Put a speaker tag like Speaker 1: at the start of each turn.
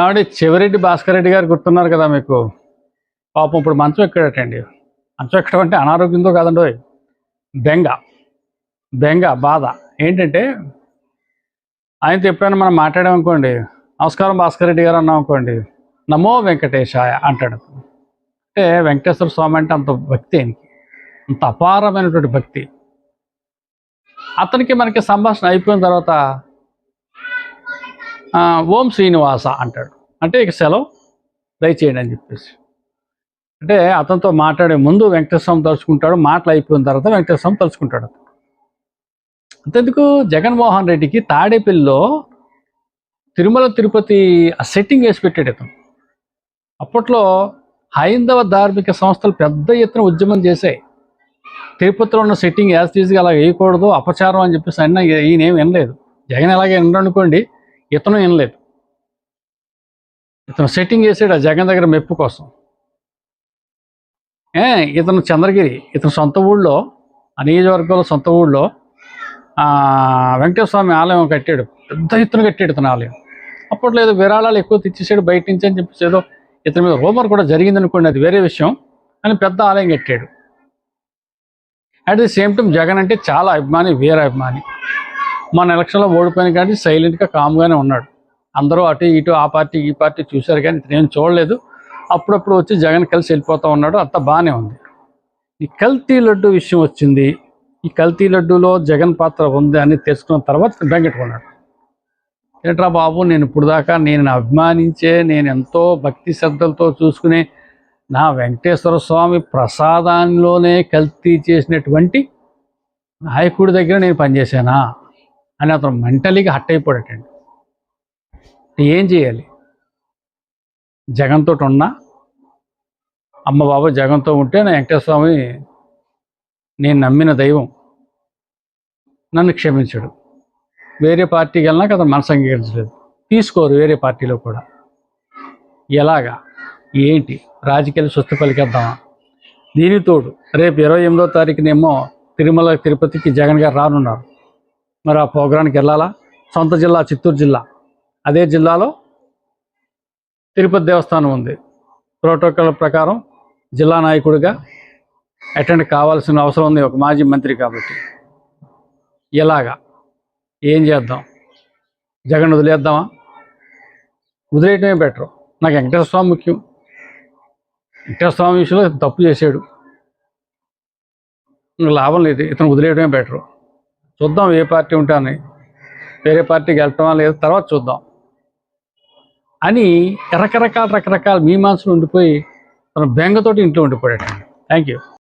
Speaker 1: ఆవిడ చివరెడ్డి భాస్కర్ రెడ్డి గారు గుర్తున్నారు కదా మీకు? పాపం ఇప్పుడు మంచం ఎక్కడటండి. మంచం ఎక్కడం అంటే అనారోగ్యంతో కాదండి బెంగ. బెంగ బాధ. ఏంటంటే ఆయనతో ఎప్పుడైనా మనం మాట్లాడామనుకోండి నమస్కారం భాస్కర్ రెడ్డి గారు అన్నాం అనుకోండి నమో వెంకటేశాయ అంటాడు. అంటే వెంకటేశ్వర స్వామి అంటే అంత భక్తి ఆయనకి. అంత అపారమైనటువంటి భక్తి. అతనికి మనకి సంభాషణ అయిపోయిన తర్వాత ఓం శ్రీనివాస అంటాడు. అంటే ఇక సెలవు. దయచేయండి అని చెప్పేసి. అంటే అతనితో మాట్లాడే ముందు వెంకటేశ్వరం తలుచుకుంటాడు మాటలు అయిపోయిన తర్వాత వెంకటేశ్వరం తలుచుకుంటాడు. అంతెందుకు? జగన్మోహన్ రెడ్డికి తాడేపల్లిలో తిరుమల తిరుపతి ఆ సెట్టింగ్ వేసి పెట్టాడు ఇతను. అప్పట్లో హైందవ ధార్మిక సంస్థలు పెద్ద ఎత్తున ఉద్యమం చేశాయి. తిరుపతిలో ఉన్న సెట్టింగ్ యాజ్ తీసిగా అలా వేయకూడదు అపచారం అని చెప్పేసి అన్న ఈయన ఏం వినలేదు. జగన్ ఎలాగే వినడనుకోండి ఇతను వినలేదు ఇతను సెట్టింగ్ వేసాడు ఆ జగన్ దగ్గర మెప్పు కోసం. ఏ ఇతను చంద్రగిరి ఇతను సొంత ఊళ్ళో ఆ నియోజకవర్గంలో సొంత ఊళ్ళో వెంకటేశ్వర స్వామి ఆలయం కట్టాడు. పెద్ద ఎత్తున కట్టాడు ఇతను ఆలయం. అప్పట్లో ఏదో విరాళాలు ఎక్కువ తెచ్చేసాడు బయట నుంచి అని చెప్పేసి ఏదో ఇతని మీద రూమర్ కూడా జరిగింది అనుకోండి అది వేరే విషయం. అని పెద్ద ఆలయం కట్టాడు. At the same time Jagan అంటే చాలా అభిమాని వీర అభిమాని. మన ఎలక్షన్లో ఓడిపోయిన కానీ సైలెంట్గా కామ్గానే ఉన్నాడు. అందరూ అటు ఇటు ఆ పార్టీ ఈ పార్టీ చూశారు కానీ నేను చూడలేదు. అప్పుడప్పుడు వచ్చి జగన్ కలిసి వెళ్ళిపోతూ ఉన్నాడు. అంత బాగానే ఉంది. ఈ కల్తీ లడ్డు విషయం వచ్చింది. ఈ కల్తీ లడ్డూలో జగన్ పాత్ర ఉంది అని తెలుసుకున్న తర్వాత బెంగెట్టుకున్నాడు. ఏంట్రా బాబు నేను ఇప్పుడు దాకా నేను అభిమానించే నేను ఎంతో భక్తి శ్రద్ధలతో చూసుకునే నా వెంకటేశ్వర స్వామి ప్రసాదాన్లోనే కల్తీ చేసినటువంటి నాయకుడి దగ్గర నేను పనిచేశానా? అని అతను మెంటలీగా హట్ అయిపోయాటండి ఏం చేయాలి? జగన్తో ఉన్నా అమ్మ బాబా జగన్తో ఉంటే నా వెంకటేశ్వర స్వామి నేను నమ్మిన దైవం నన్ను క్షమించడు. వేరే పార్టీకి వెళ్ళినాక అతను మనసు అంగీకరించలేదు. తీసుకోరు వేరే పార్టీలో కూడా. ఎలాగా? ఏంటి? రాజకీయాలు స్వస్తి పలికేద్దామా? దీనితోడు రేపు ఇరవై ఎనిమిదో తారీఖునేమో తిరుమల తిరుపతికి జగన్ గారు రానున్నారు. మరి ఆ ప్రోగ్రానికి వెళ్ళాలా? సొంత జిల్లా చిత్తూరు జిల్లా. అదే జిల్లాలో తిరుపతి దేవస్థానం ఉంది. ప్రోటోకాల్ ప్రకారం జిల్లా నాయకుడిగా అటెండ్ కావాల్సిన అవసరం ఉంది. ఒక మాజీ మంత్రి కాబట్టి. ఎలాగా? ఏం చేద్దాం? జగన్ వదిలేద్దామా? వదిలేయటమే బెటర్. నాకు వెంకటేశ్వర స్వామి ముఖ్యం. వెంకటేశ్వర స్వామి విషయంలో తప్పు చేశాడు. లాభం లేదు. ఇతను వదిలేయడమే బెటర్. చూద్దాం ఏ పార్టీ ఉంటాను వేరే పార్టీకి వెళ్తామా లేదా తర్వాత చూద్దాం. అని రకరకాల రకరకాల మీమాంసలు ఉండిపోయి తన బెంగతోటి ఇంట్లో ఉండిపోయాడు థ్యాంక్ యూ